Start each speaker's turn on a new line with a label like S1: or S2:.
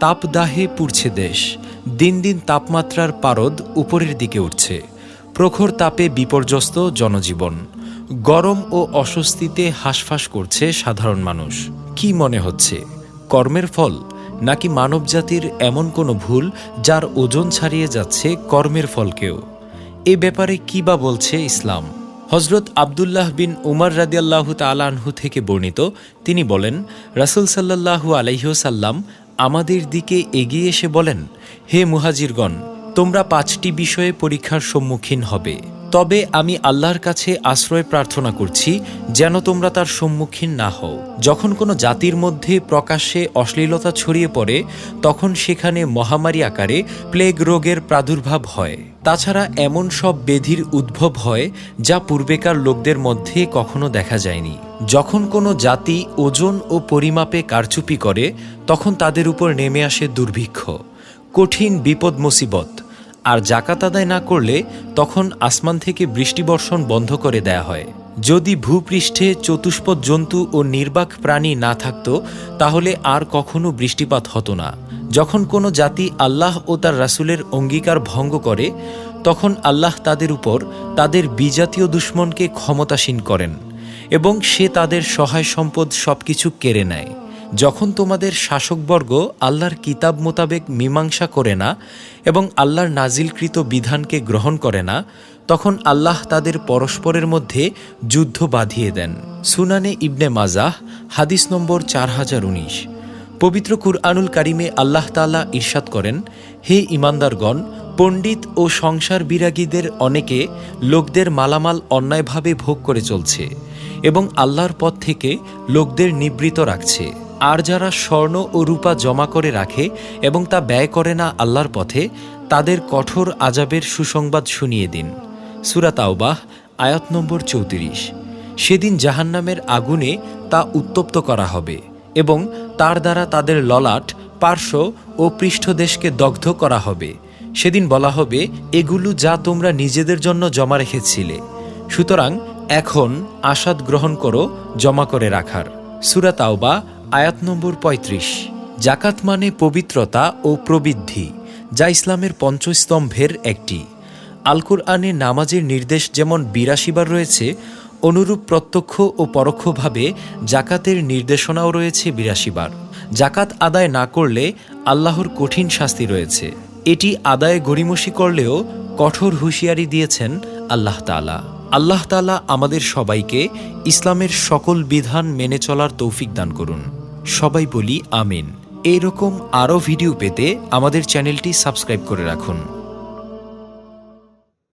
S1: তাপদাহে পুড়ছে দেশ। দিন দিন তাপমাত্রার পারদ উপরের দিকে উঠছে। প্রখর তাপে বিপর্যস্ত জনজীবন। গরম ও অস্বস্তিতে হাঁসফাঁস করছে সাধারণ মানুষ। কি মনে হচ্ছে? কর্মের ফল? নাকি মানবজাতির এমন কোনো ভুল যার ওজন ছাড়িয়ে যাচ্ছে কর্মের ফলকেও? এ ব্যাপারে কি বা বলছে ইসলাম? হজরত আবদুল্লাহ বিন উমর রাদিয়াল্লাহু তালানহু থেকে বর্ণিত, তিনি বলেন, রাসুল সাল্লাহু আলাইহসাল্লাম আমাদের দিকে এগিয়ে এসে বলেন হে মুহাজিরগণ তোমরা পাঁচটি বিষয়ে পরীক্ষার সম্মুখীন হবে। তবে আমি আল্লাহর কাছে আশ্রয় প্রার্থনা করছি, যেন তোমরা তার সম্মুখীন না হও। যখন কোনো জাতির মধ্যে প্রকাশ্যে অশ্লীলতা ছড়িয়ে পড়ে, তখন সেখানে মহামারী আকারে প্লেগ রোগের প্রাদুর্ভাব হয়। তাছাড়া এমন সব বেধির উদ্ভব হয়, যা পূর্বেকার লোকদের মধ্যে কখনো দেখা যায়নি। যখন কোনো জাতি ওজন ও পরিমাপে কারচুপি করে, তখন তাদের উপর নেমে আসে দুর্ভিক্ষ, কঠিন বিপদ মুসিবত আর জাকাত আদায় না করলে তখন আসমান থেকে বৃষ্টিবর্ষণ বন্ধ করে দেয়া হয়। যদি ভূপৃষ্ঠে চতুষ্পদ জন্তু ও নির্বাক প্রাণী না থাকত, তাহলে আর কখনো বৃষ্টিপাত হতো না। যখন কোনো জাতি আল্লাহ ও তার রাসূলের অঙ্গীকার ভঙ্গ করে, তখন আল্লাহ তাদের উপর তাদের বিজাতীয় দুশ্মনকে ক্ষমতাসীন করেন এবং সে তাদের সহায় সম্পদ সবকিছু কেড়ে নেয়। যখন তোমাদের শাসকবর্গ আল্লাহর কিতাব মোতাবেক মীমাংসা করে না এবং আল্লাহর নাজিলকৃত বিধানকে গ্রহণ করে না, তখন আল্লাহ তাদের পরস্পরের মধ্যে যুদ্ধ বাঁধিয়ে দেন। সুনানে ইবনে মাজাহ, হাদিস নম্বর চার হাজার উনিশ। পবিত্র কুরআনুল কারিমে আল্লাহ তাআলা ইরশাদ করেন, হে ইমানদারগণ পণ্ডিত ও সংসার বিরাগীদের অনেকে লোকদের মালামাল অন্যায়ভাবে ভোগ করে চলছে এবং আল্লাহর পথ থেকে লোকদের নিবৃত রাখছে। আর যারা স্বর্ণ ও রূপা জমা করে রাখে এবং তা ব্যয় করে না আল্লাহর পথে, তাদের কঠোর আজাবের সুসংবাদ শুনিয়ে দিন। সুরাতাওবাহ আয়াত নম্বর চৌত্রিশ। সেদিন জাহান্নামের আগুনে তা উত্তপ্ত করা হবে এবং তার দ্বারা তাদের ললাট, পার্শ্ব ও পৃষ্ঠদেশকে দগ্ধ করা হবে। সেদিন বলা হবে, এগুলো যা তোমরা নিজেদের জন্য জমা রেখেছিলে, সুতরাং এখন আসাদ গ্রহণ করো জমা করে রাখার। সুরাতাওবা আয়াত নম্বর ৩৫ জাকাত মানে পবিত্রতা ও প্রবৃদ্ধি, যা ইসলামের পঞ্চস্তম্ভের একটি। আল কোরআনে নামাজের নির্দেশ যেমন বিরাশি বার রয়েছে, অনুরূপ প্রত্যক্ষ ও পরোক্ষভাবে জাকাতের নির্দেশনাও রয়েছে বিরাশি বার। জাকাত আদায় না করলে আল্লাহর কঠিন শাস্তি রয়েছে। এটি আদায় গড়িমসি করলেও কঠোর হুঁশিয়ারি দিয়েছেন আল্লাহ তালা আল্লাহ তালা আমাদের সবাইকে ইসলামের সকল বিধান মেনে চলার তৌফিক দান করুন। সবাই বলি আমিন। এরকম আরও ভিডিও পেতে আমাদের চ্যানেলটি সাবস্ক্রাইব করে রাখুন।